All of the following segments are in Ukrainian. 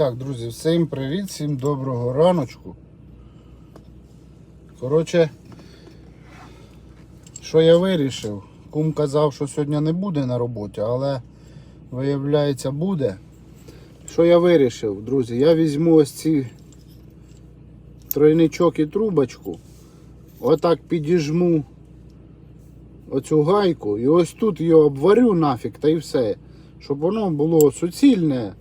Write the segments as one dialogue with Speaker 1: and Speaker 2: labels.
Speaker 1: Так, друзі, всім привіт, всім доброго раночку. Коротше, що я вирішив? Кум казав, що сьогодні не буде на роботі, але виявляється буде. Що я вирішив, друзі? Я візьму ось ці тройничок і трубочку. Отак підіжму оцю гайку і ось тут його обварю нафіг та і все. Щоб воно було суцільне.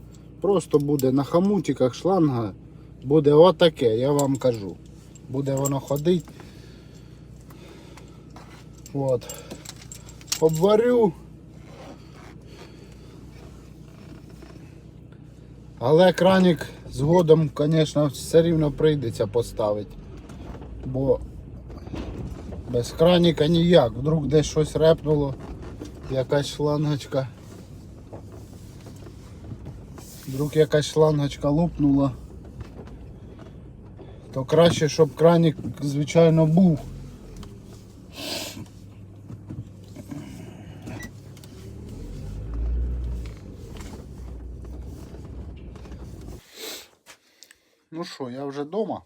Speaker 1: Просто буде на хамутиках шланга. Буде отаке, я вам кажу. Буде воно ходити. От. Обварю. Але кранік згодом, звісно, все рівно прийдеться поставити. Бо без краніка ніяк. Вдруг десь щось репнуло, якась шлангочка. Вдруг якась шлангочка лопнула. То краще, щоб кранік, звичайно, був. Ну що, я вже вдома.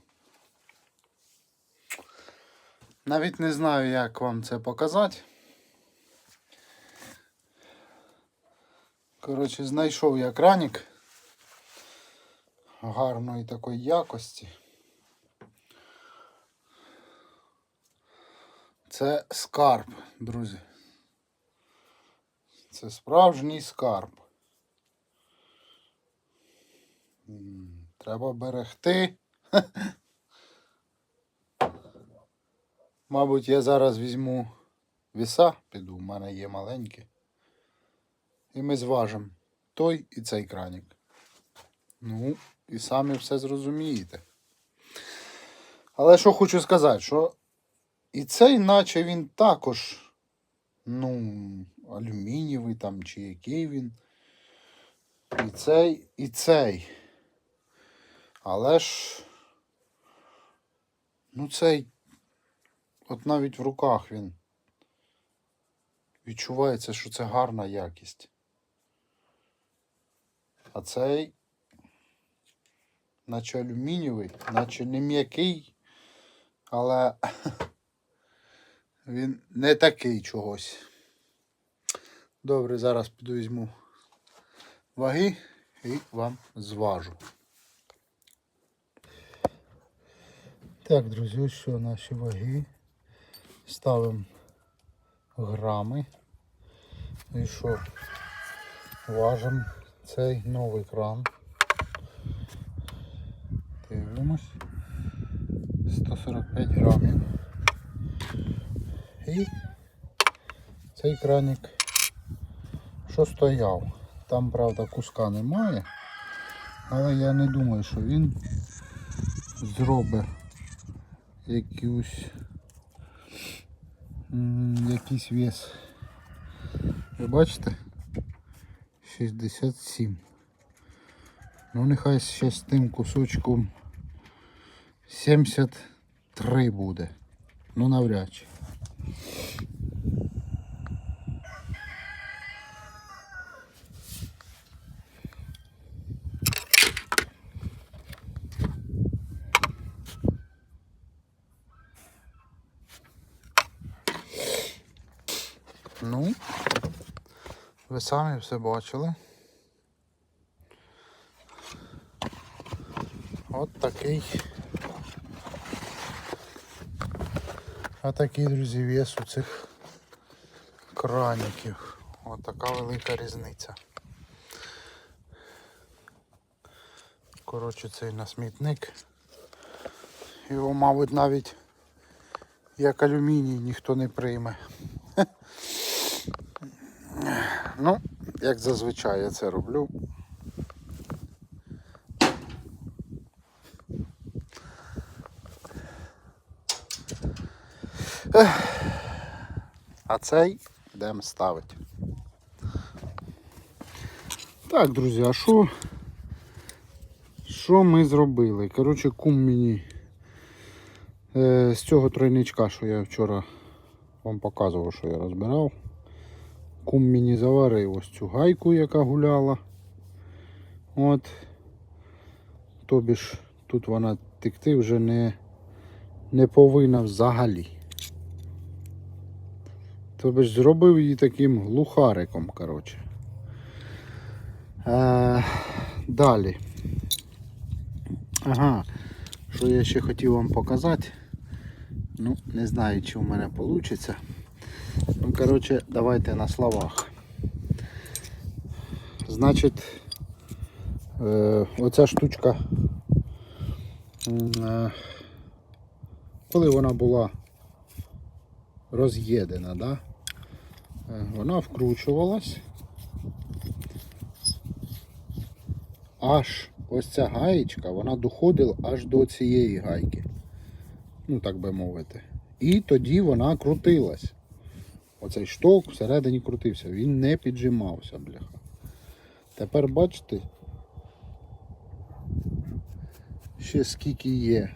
Speaker 1: Навіть не знаю, як вам це показати. Коротше, знайшов я кранік гарної такої якості. Це скарб, друзі. Це справжній скарб. Треба берегти. Мабуть, я зараз візьму віса, піду, в мене є маленькі. І ми зважимо той і цей кранік. Ну, і самі все зрозумієте. Але що хочу сказати, що і цей, наче він також, ну, алюмінієвий там, чи який він. І цей, і цей. Але ж, ну цей, от навіть в руках він відчувається, що це гарна якість. А цей, наче алюмінієвий, наче не м'який, але він не такий чогось. Добре, зараз піду візьму ваги і вам зважу. Так, друзі, ось що наші ваги. Ставимо грами. І що? Важимо цей новий кран. І цей краник, що стояв. Там, правда, куска немає, але я не думаю, що він зробить якусь якийсь вес. Ви бачите? 67. Ну нехай ще з тим кусочком 73 буде. Ну навряд чи. Ну, ви самі все бачили. От такий. От такий, друзі, вес у цих краніків. От така велика різниця. Коротше, цей на смітник. Його, мабуть, навіть як алюміній ніхто не прийме. Ну, як зазвичай я це роблю. А цей йдемо ставити. Так, друзі, а що? Що ми зробили? Коротше, кум мені е, з цього тройничка, що я вчора вам показував, що я розбирав. Кум мені заварив ось цю гайку, яка гуляла. От. Тобі ж тут вона текти вже не, не повинна взагалі. Тобі ж зробив її таким глухариком, коротше. Е, далі. Ага, що я ще хотів вам показати. Ну, не знаю, чи в мене вийде. Ну, коротше, давайте на словах. Значить, е, оця штучка, е, коли вона була роз'єдена, да? Е, вона вкручувалась. Аж ось ця гаєчка, вона доходила аж до цієї гайки. Ну, так би мовити. І тоді вона крутилась. Оцей шток всередині крутився, він не піджимався, бляха. Тепер бачите, ще скільки є.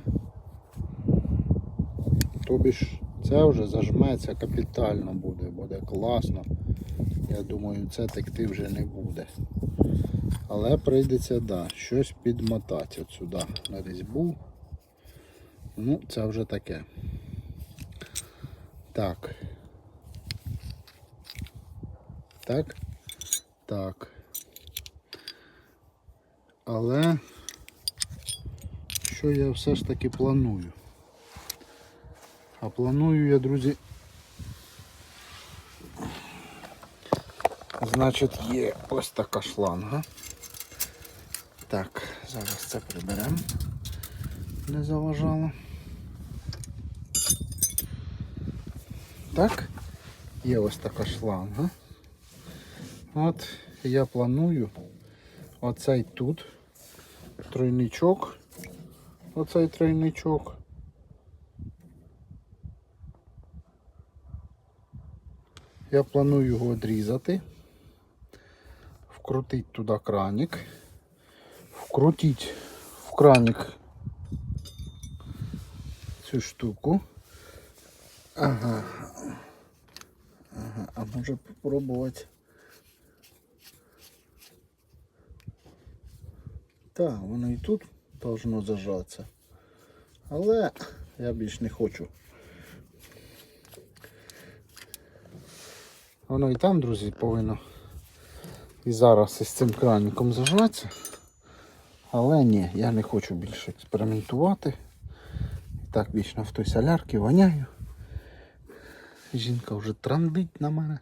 Speaker 1: Тобі ж це вже зажметься капітально буде, буде класно. Я думаю, це текти вже не буде. Але прийдеться, да, щось підмотати от сюди на різьбу. Ну, це вже таке. Так. Так. Так. Але що я все ж таки планую? А планую я, друзі. Значить, є ось така шланга. Так, зараз це приберемо. Не заважало. Так, є ось така шланга. От я планую оцей тут тройничок. Оцей тройничок. Я планую його відрізати, вкрутити туди краник, вкрутити в краник цю штуку. Ага. Ага, а може попробувати. Так, воно і тут должно зажатися. Але я більш не хочу. Воно і там, друзі, повинно і зараз із цим краником зажатися. Але ні, я не хочу більше експериментувати. І так вічно в той солярці воняю. Жінка вже трандить на мене.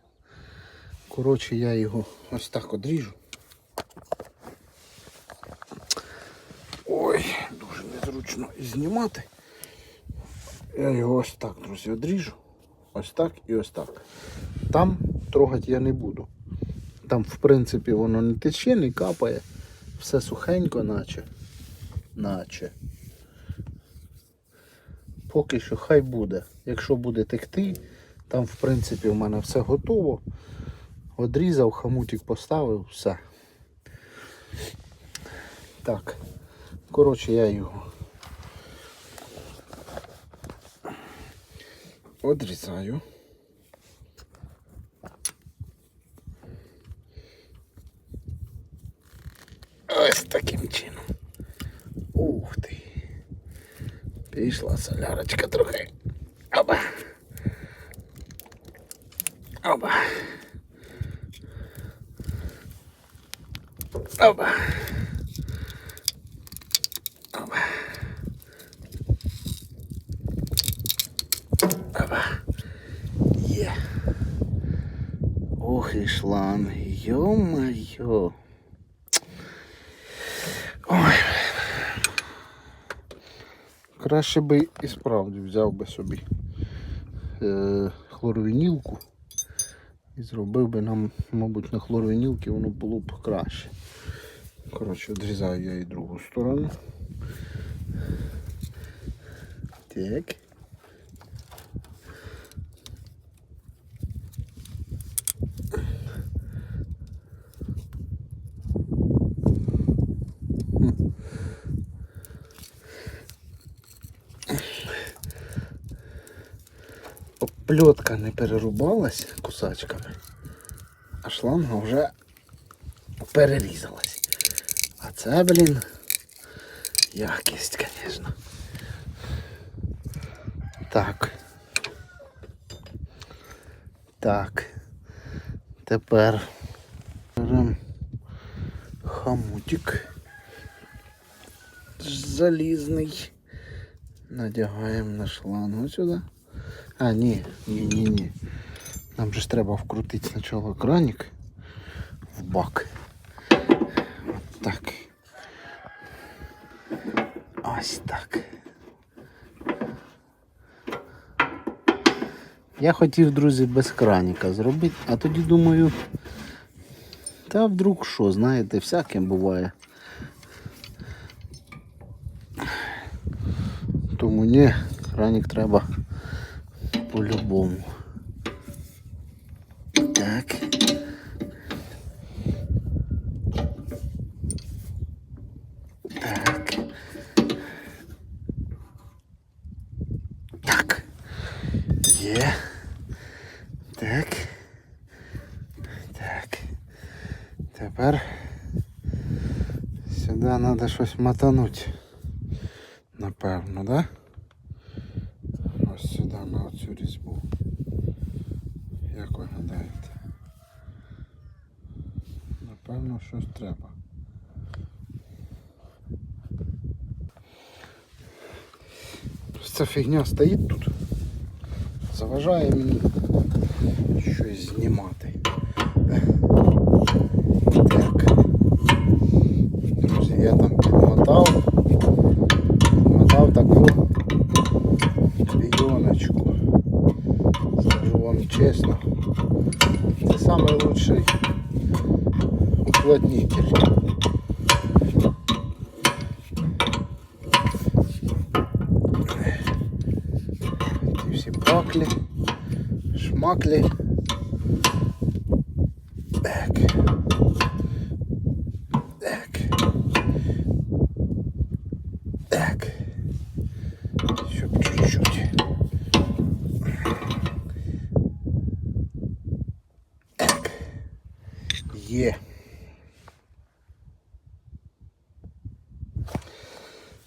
Speaker 1: Коротше, я його ось так одріжу. Ой, дуже незручно знімати. Я його ось так, друзі, одріжу. Ось так і ось так. Там трогати я не буду. Там, в принципі, воно не тече, не капає. Все сухенько, наче. Наче. Поки що хай буде. Якщо буде текти, там, в принципі, в мене все готово. Одрізав, хамутик поставив, все. Так. Коротше, я його одрізаю. Senhora, troquei. Opa! Opa! Opa! Краще би і справді взяв би собі е, хлоровінілку і зробив би нам, мабуть, на хлорвінілки воно було б краще. Коротше, відрізаю я і другу сторону. Так. Пльотка не перерубалась кусачками, а шланга вже перерізалась. А це, блін, Якість, звісно. Так. Так. Тепер беремо хамутик. Залізний. Надягаємо на шлангу сюди. А, ні, ні, ні, ні. Нам же ж треба вкрутити спочатку краник в бак. Так. Ось так. Я хотів, друзі, без краніка зробити, а тоді думаю, та вдруг що, знаєте, всяке буває. Тому ні, кранік треба по-любому. Так. Так. Так. Є. Так. Так. Тепер сюди треба щось мотануть. Напевно, да? Ця фігня стоїть тут. Заважає мені щось знімати. Так. Друзі, я там підмотав. Підмотав таку клейоночку. Скажу вам чесно. Це самий лучший уплотнитель. Є.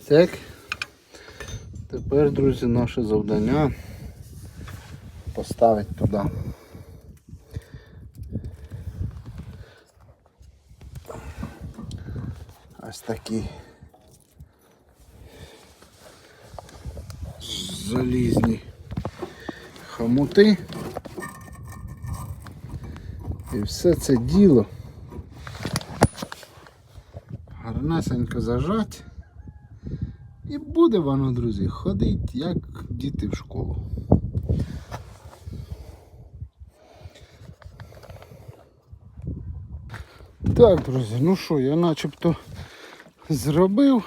Speaker 1: Так. Тепер, друзі, наше завдання поставити туди. Ось такі залізні хомути. І все це діло гарнесенько зажать. І буде воно, друзі, ходить, як діти в школу. Так, друзі, ну що, я начебто зробив.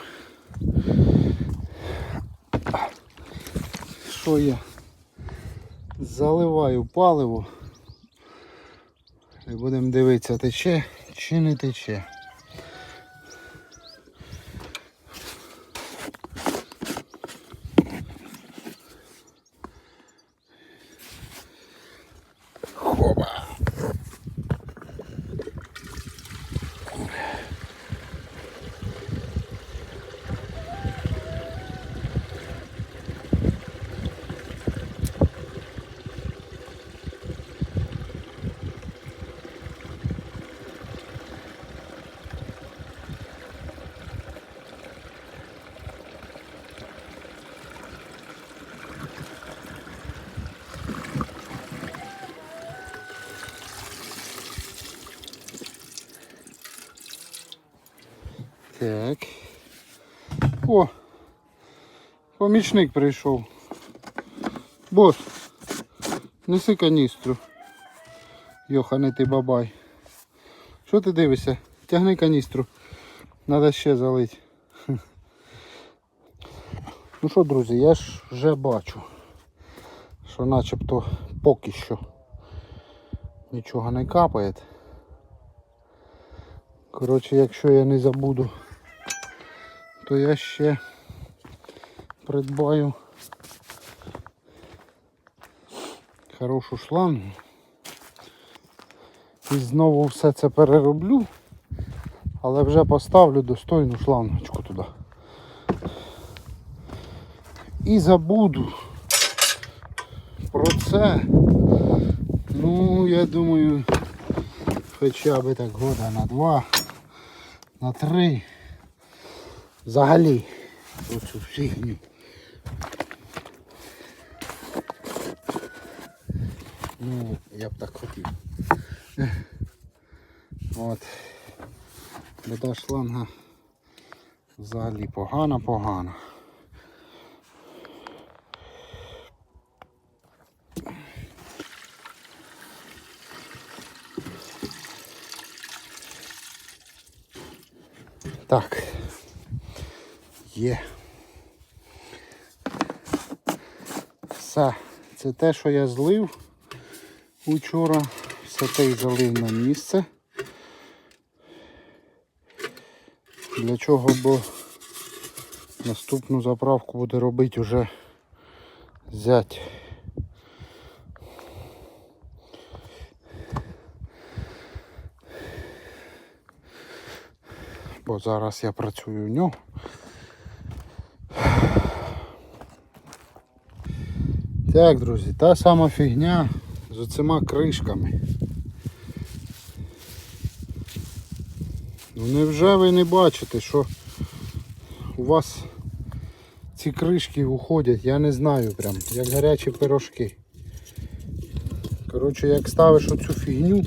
Speaker 1: Що я заливаю паливо і будемо дивитися, тече чи не тече. Так. О, помічник прийшов. Бос, неси каністру. Йоханий ти бабай. Що ти дивишся? Тягни каністру. Надо ще залити. Ну що, друзі, я ж вже бачу, що начебто поки що нічого не капає. Коротше, якщо я не забуду, то я ще придбаю хорошу шлангу. І знову все це перероблю, але вже поставлю достойну шлангочку туди. і забуду про це. Ну, я думаю, хоча б так года на два, на три. Взагалі оцю фігню. Ну, я б так хотів. От. Вода шланга взагалі погана, погана. Так. Є. Все. Це те, що я злив учора. Все те й залив на місце. Для чого, бо наступну заправку буде робити вже зять. Бо зараз я працюю в нього. Так, друзі, та сама фігня з оцима кришками. Ну невже ви не бачите, що у вас ці кришки уходять, я не знаю прям, як гарячі пирожки. Коротше, як ставиш оцю фігню.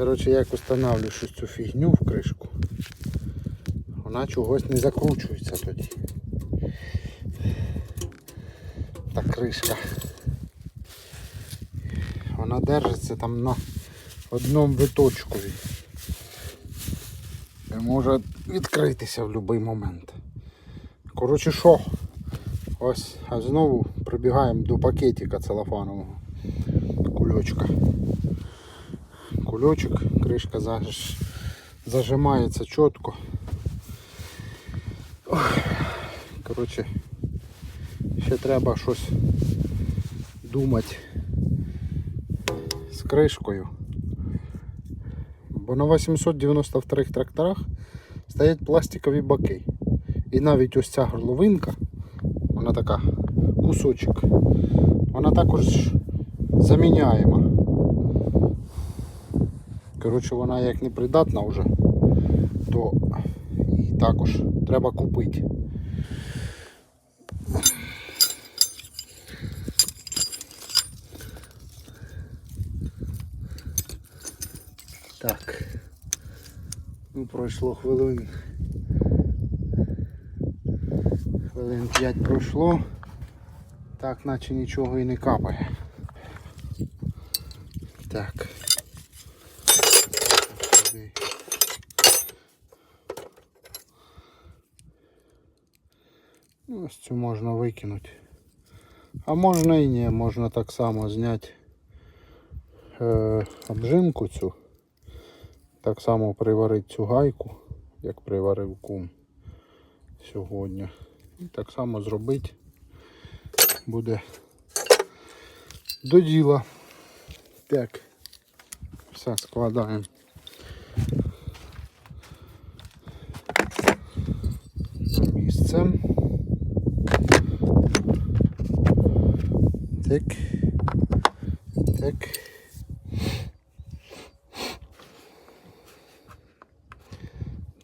Speaker 1: Коротше, як устанавлюєш ось цю фігню в кришку, вона чогось не закручується тоді. Та кришка. Вона держиться там на одному виточкові. І може відкритися в будь-який момент. Коротше що? Ось, а знову прибігаємо до пакетика целофанового кульочка. Кульочок, кришка заж... зажимається чітко. Коротше, ще треба щось думати з кришкою. Бо на 892 тракторах стоять пластикові баки. І навіть ось ця горловинка, вона така кусочок, вона також заміняєма. Коротше, вона як не придатна вже, то її також треба купити. Так. Ну, пройшло хвилин. Хвилин 5 пройшло. Так, наче нічого і не капає. Так. Сюди. Цю можна викинути. А можна і ні, можна так само зняти е, обжимку цю. Так само приварити цю гайку, як приварив кум сьогодні. І так само зробити буде до діла. Так, все складаємо. На місце. Так. Так.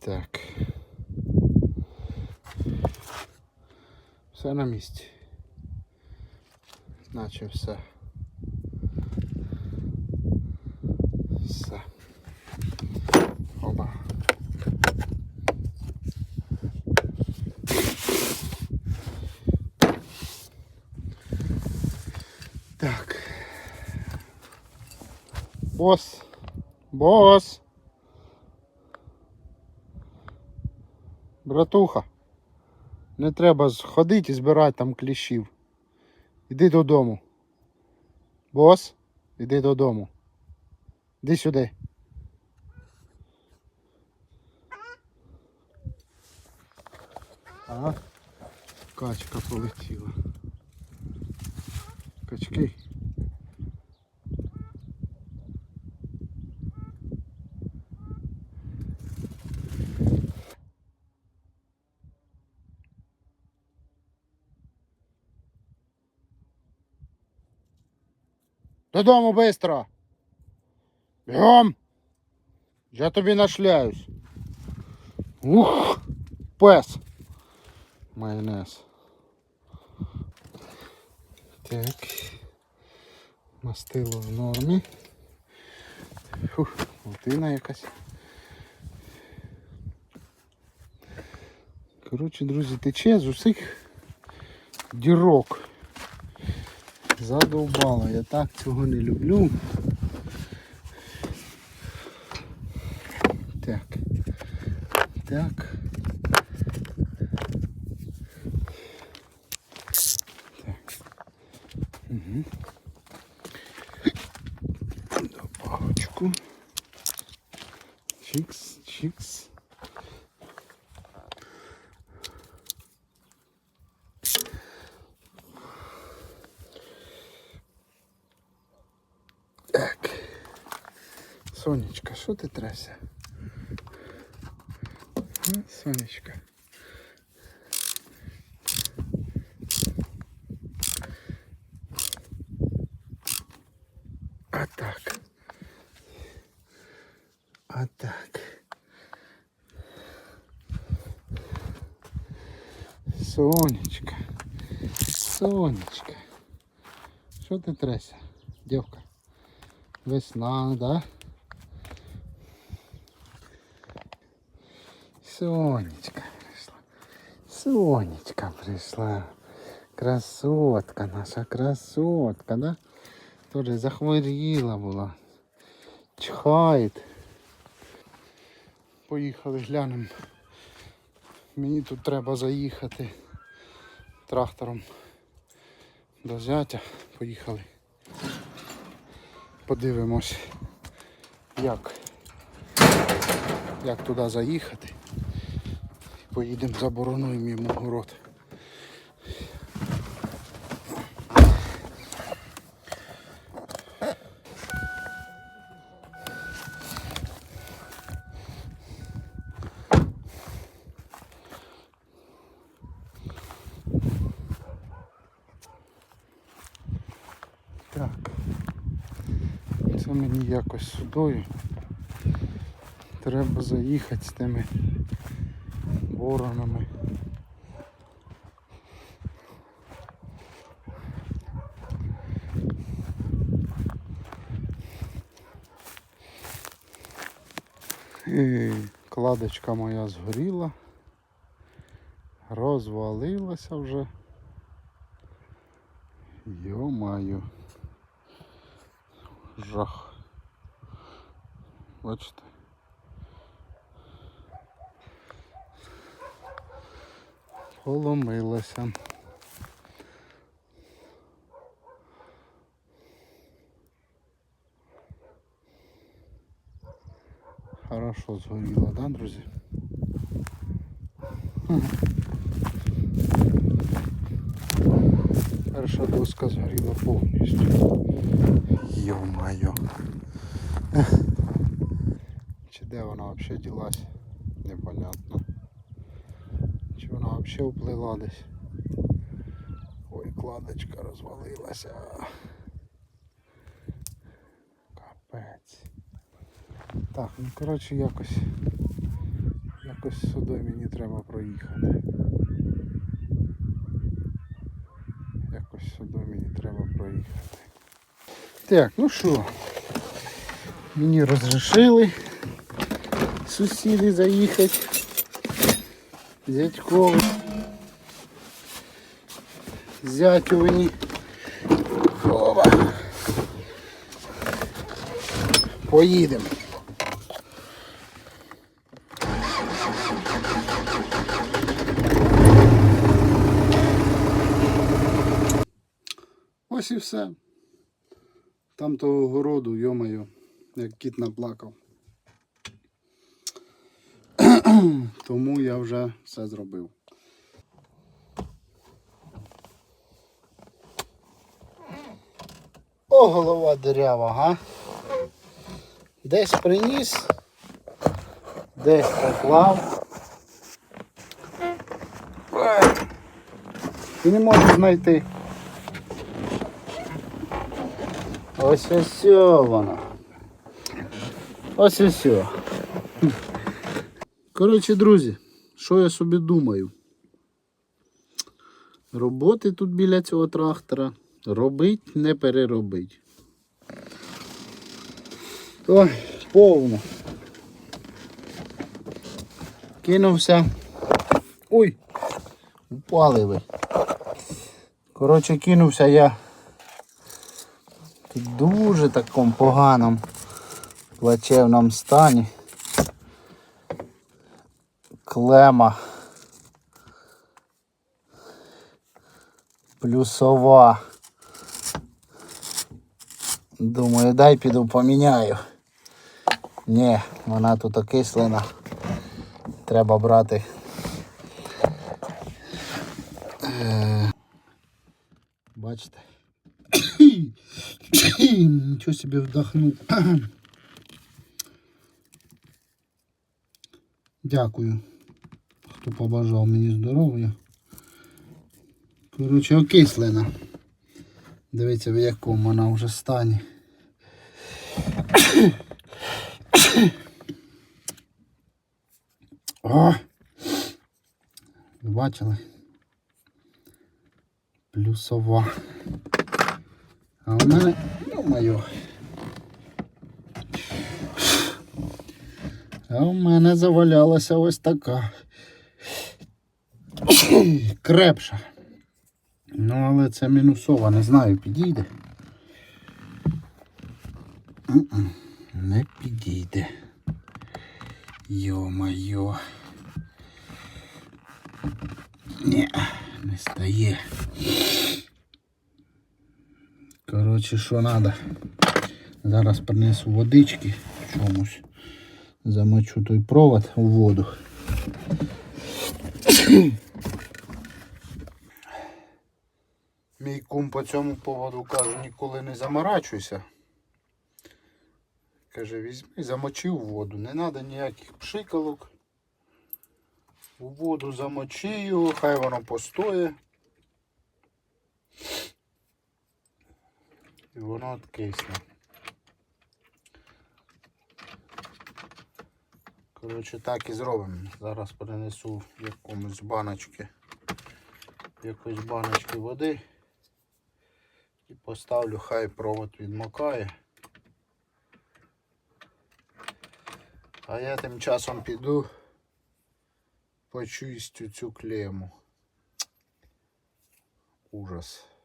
Speaker 1: Так. Все на місці. Наче все. Оба. Так. Бос. Бос. Братуха. Не треба ходити і збирати там кліщів. Іди додому. Бос, іди додому. Іди сюди. А? Качка полетіла. Качки. Додому бистро. Бігом. Я тобі нашляюсь. Ух, пес. Майонез. Так. Мастило в нормі. Фух, лутина якась. Коротше, друзі, тече з усіх дірок. Задовбало, я так цього не люблю. Так. Так. Так. Угу. Добавочку. Чикс, чикс. Сонечка, що ти трася? Сонечка. А так. А так. Сонечка. Сонечка. Що ти тряся, дівка? Весна, да? Сонечка прийшла. Сонечка прийшла. Красотка наша, красотка, да? Тоже захворіла була. Чхає. Поїхали глянемо. Мені тут треба заїхати трактором до зятя. Поїхали. Подивимось, як, як туди заїхати. Поїдемо заборонуємо йому город. Так. Це мені якось сюдою. Треба заїхати з тими воронами. І кладочка моя згоріла, розвалилася вже. Йо-маю. Жах. Бачите? Поломилася. Хорошо згоріло, да, друзі? Хм. Перша доска згоріла повністю. Йо-майо. Ех. Чи де вона взагалі ділась? Непонятно. Взагалі вплила десь? Ой, кладочка розвалилася. Капець. Так, ну коротше якось. Якось сюди мені треба проїхати. Якось сюди мені треба проїхати. Так, ну що, мені розрішили сусіди заїхати. Дядькові. Зятювині. Оба. Поїдемо. Ось і все. Там того городу, йомаю, як кіт наплакав. Тому я вже все зробив. О, голова дирява, га? Десь приніс, десь поклав. І не можу знайти.
Speaker 2: Ось ось воно. Ось ось.
Speaker 1: Коротше, друзі, що я собі думаю? Роботи тут біля цього трактора робить, не переробить. Ой, повно. Кинувся. Ой, упали ви. Коротше, кинувся я в дуже такому поганому плачевному стані. Клема. Плюсова. Думаю, дай піду поміняю. Ні, вона тут окислена. Треба брати. Е, Бачите? Нічого собі вдохнув. Дякую, хто побажав мені здоров'я. Коротше, окислена. Дивіться, в якому вона вже стані. О! Ви бачили? Плюсова. А у мене, ну моє. А у мене завалялася ось така. Крепша. Ну, але це мінусова, не знаю, підійде. Не підійде. Йо-майо. Ні, не стає. Коротше, що треба. Зараз принесу водички в чомусь. Замочу той провод у воду. Мій кум по цьому поводу каже, ніколи не заморачуйся. Каже, візьми, замочи у воду. Не треба ніяких пшикалок. У воду замочи його, хай воно постоє. І воно откисне. Коротше, так і зробимо. Зараз перенесу якомусь баночки. Якоїсь баночки води. І поставлю, хай провод відмокає. А я тим часом піду почистю цю клему. Ужас.